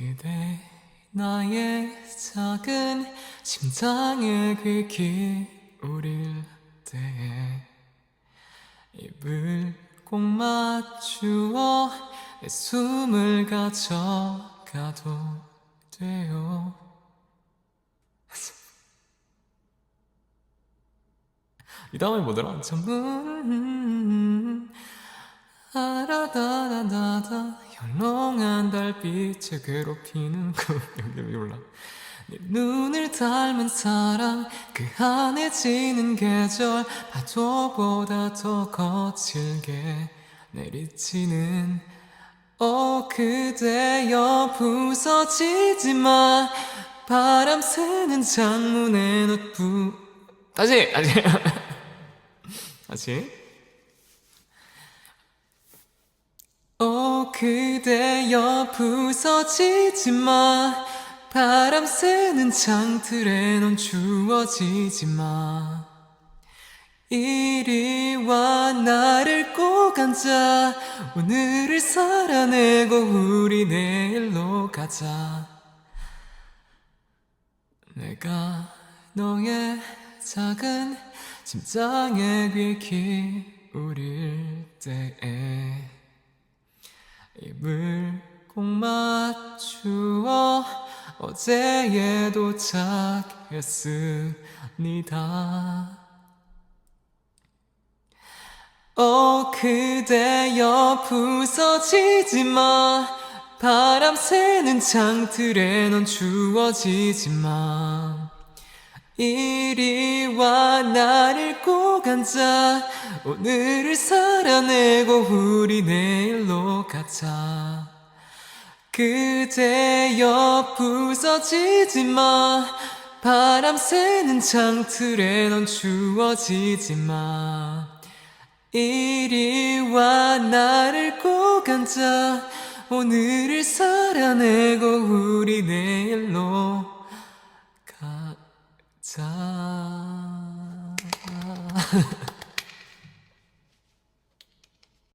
그대 나의 작은 심장에 귀 기울일 때에 입을 꼭 맞추어 내 숨을 가져가도 돼요. 이 다음에 뭐더라? 전문 아라다다다다 현롱한 달빛에 괴롭히는 그 여기 몰라. 네 눈을 닮은 사랑 그 안에 지는 계절 파도보다 더 거칠게 내리치는 어 그대여 부서지지 마. 바람 새는 창문에 넛부. 다시! 다시! 다시 오 그대여 부서지지 마. 바람 새는 창틀에 넌 주워지지 마. 이리 와 나를 꼭 앉아. 오늘을 살아내고 우리 내일로 가자. 내가 너의 작은 심장에 귀 기울일 때에 입을 꼭 맞추어 어제에 도착했습니다. 어 그대여 부서지지 마 바람 새는 창틀에 넌 주워지지 마 이리 와 나를 꼭 앉아. 오늘을 살아내고 우리 내일로 가자. 그대여 부서지지 마. 바람 새는 창틀에 넌 주워지지 마. 이리 와 나를 꼭 앉아. 오늘을 살아내고 우리 내일로 가자